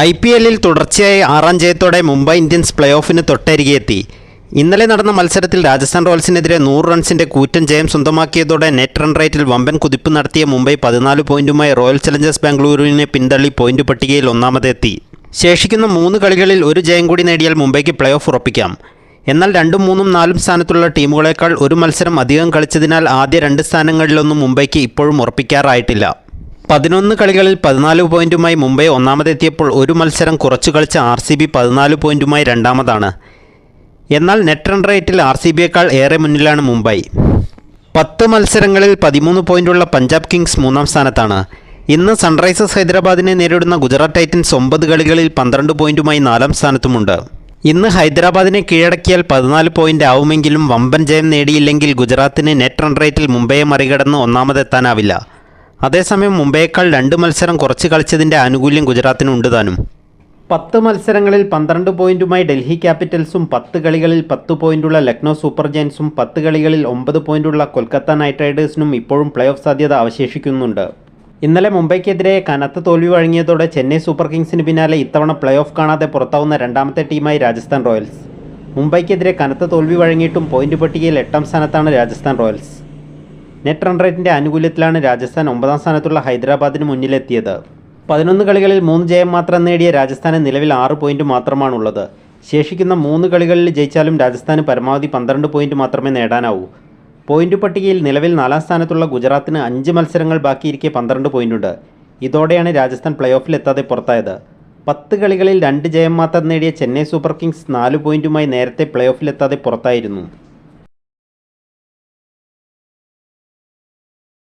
I P എല്ലിൽ തുടർച്ചയായി ആറാം ജയത്തോടെ മുംബൈ ഇന്ത്യൻസ് പ്ലേ ഓഫിന് തൊട്ടരികെത്തി ഇന്നലെ നടന്ന മത്സരത്തിൽ രാജസ്ഥാൻ റോയൽസിനെതിരെ നൂറ് റൺസിന്റെ കൂറ്റൻ ജയം സ്വന്തമാക്കിയതോടെ നെറ്റ് റൺ റേറ്റിൽ വമ്പൻ കുതിപ്പ് നടത്തിയ മുംബൈ പതിനാല് പോയിന്റുമായി റോയൽ ചലഞ്ചേഴ്സ് ബാംഗ്ലൂരിനെ പിന്തള്ളി പോയിന്റ് പട്ടികയിൽ ഒന്നാമതെത്തി. ശേഷിക്കുന്ന മൂന്ന് കളികളിൽ ഒരു ജയം കൂടി നേടിയാൽ മുംബൈക്ക് പ്ലേ ഓഫ് ഉറപ്പിക്കാം. എന്നാൽ രണ്ടും മൂന്നും നാലും സ്ഥാനത്തുള്ള ടീമുകളേക്കാൾ ഒരു മത്സരം അധികം കളിച്ചതിനാൽ ആദ്യ രണ്ട് സ്ഥാനങ്ങളിലൊന്നും മുംബൈക്ക് ഇപ്പോഴും ഉറപ്പിക്കാറായിട്ടില്ല. പതിനൊന്ന് കളികളിൽ പതിനാല് പോയിന്റുമായി മുംബൈ ഒന്നാമതെത്തിയപ്പോൾ ഒരു മത്സരം കുറച്ചു കളിച്ച ആർ സി ബി പതിനാല് പോയിന്റുമായി രണ്ടാമതാണ്. എന്നാൽ നെറ്റ് റൺ റേറ്റിൽ ആർ സി ബിയേക്കാൾ ഏറെ മുന്നിലാണ് മുംബൈ. പത്ത് മത്സരങ്ങളിൽ പതിമൂന്ന് പോയിന്റുള്ള പഞ്ചാബ് കിങ്സ് മൂന്നാം സ്ഥാനത്താണ്. ഇന്ന് സൺറൈസേഴ്സ് ഹൈദരാബാദിനെ നേരിടുന്ന ഗുജറാത്ത് ടൈറ്റൻസ് ഒമ്പത് കളികളിൽ പന്ത്രണ്ട് പോയിന്റുമായി നാലാം സ്ഥാനത്തുമുണ്ട്. ഇന്ന് ഹൈദരാബാദിനെ കീഴടക്കിയാൽ പതിനാല് പോയിന്റ് ആവുമെങ്കിലും വമ്പൻ ജയം നേടിയില്ലെങ്കിൽ ഗുജറാത്തിന് നെറ്റ് റൺ റേറ്റിൽ മുംബൈയെ മറികടന്ന് ഒന്നാമതെത്താനാവില്ല. അതേസമയം മുംബൈയേക്കാൾ രണ്ട് മത്സരം കുറച്ച് കളിച്ചതിന്റെ ആനുകൂല്യം ഗുജറാത്തിനുണ്ട് താനും. പത്ത് മത്സരങ്ങളിൽ പന്ത്രണ്ട് പോയിന്റുമായി ഡൽഹി ക്യാപിറ്റൽസും പത്ത് കളികളിൽ പത്ത് പോയിന്റുള്ള ലക്നൗ സൂപ്പർ ജയൻസും പത്ത് കളികളിൽ ഒമ്പത് പോയിന്റുള്ള കൊൽക്കത്ത നൈറ്റ് റൈഡേഴ്സിനും ഇപ്പോഴും പ്ലേ ഓഫ് സാധ്യത അവശേഷിക്കുന്നുണ്ട്. ഇന്നലെ മുംബൈക്കെതിരെ കനത്ത തോൽവി വഴങ്ങിയതോടെ ചെന്നൈ സൂപ്പർ കിങ്സിന് പിന്നാലെ ഇത്തവണ പ്ലേ ഓഫ് കാണാതെ പുറത്താവുന്ന രണ്ടാമത്തെ ടീമായി രാജസ്ഥാൻ റോയൽസ്. മുംബൈക്കെതിരെ കനത്ത തോൽവി വഴങ്ങിയിട്ടും പോയിന്റ് പട്ടികയിൽ എട്ടാം സ്ഥാനത്താണ് രാജസ്ഥാൻ റോയൽസ്. നെറ്റ് റൺ റേറ്റിന്റെ ആനുകൂല്യത്തിലാണ് രാജസ്ഥാൻ ഒമ്പതാം സ്ഥാനത്തുള്ള ഹൈദരാബാദിന് മുന്നിലെത്തിയത്. പതിനൊന്ന് കളികളിൽ മൂന്ന് ജയം മാത്രം നേടിയ രാജസ്ഥാന് നിലവിൽ ആറ് പോയിന്റ് മാത്രമാണുള്ളത്. ശേഷിക്കുന്ന മൂന്ന് കളികളിൽ ജയിച്ചാലും രാജസ്ഥാന് പരമാവധി പന്ത്രണ്ട് പോയിന്റ് മാത്രമേ നേടാനാവൂ. പോയിന്റ് പട്ടികയിൽ നിലവിൽ നാലാം സ്ഥാനത്തുള്ള ഗുജറാത്തിന് അഞ്ച് മത്സരങ്ങൾ ബാക്കിയിരിക്കെ പന്ത്രണ്ട് പോയിന്റുണ്ട്. ഇതോടെയാണ് രാജസ്ഥാൻ പ്ലേ ഓഫിലെത്താതെ പുറത്തായത്. പത്ത് കളികളിൽ രണ്ട് ജയം മാത്രം നേടിയ ചെന്നൈ സൂപ്പർ കിങ്സ് നാല് പോയിന്റുമായി നേരത്തെ പ്ലേ ഓഫിലെത്താതെ പുറത്തായിരുന്നു.